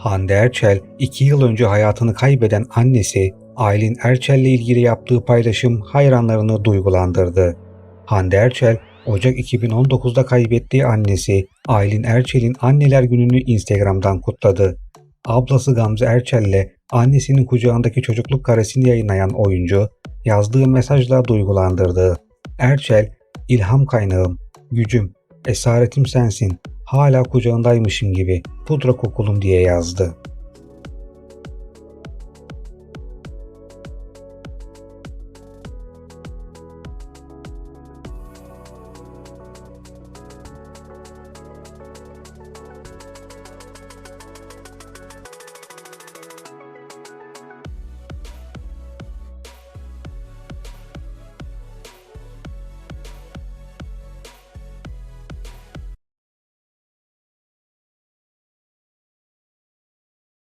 Hande Erçel, iki yıl önce hayatını kaybeden annesi Aylin Erçel ile ilgili yaptığı paylaşım hayranlarını duygulandırdı. Hande Erçel, Ocak 2019'da kaybettiği annesi Aylin Erçel'in anneler gününü Instagram'dan kutladı. Ablası Gamze Erçel ile annesinin kucağındaki çocukluk karesini yayınlayan oyuncu, yazdığı mesajla duygulandırdı. Erçel, ilham kaynağım, gücüm, esaretim sensin, hala kucağındaymışım gibi pudra kokulum diye yazdı.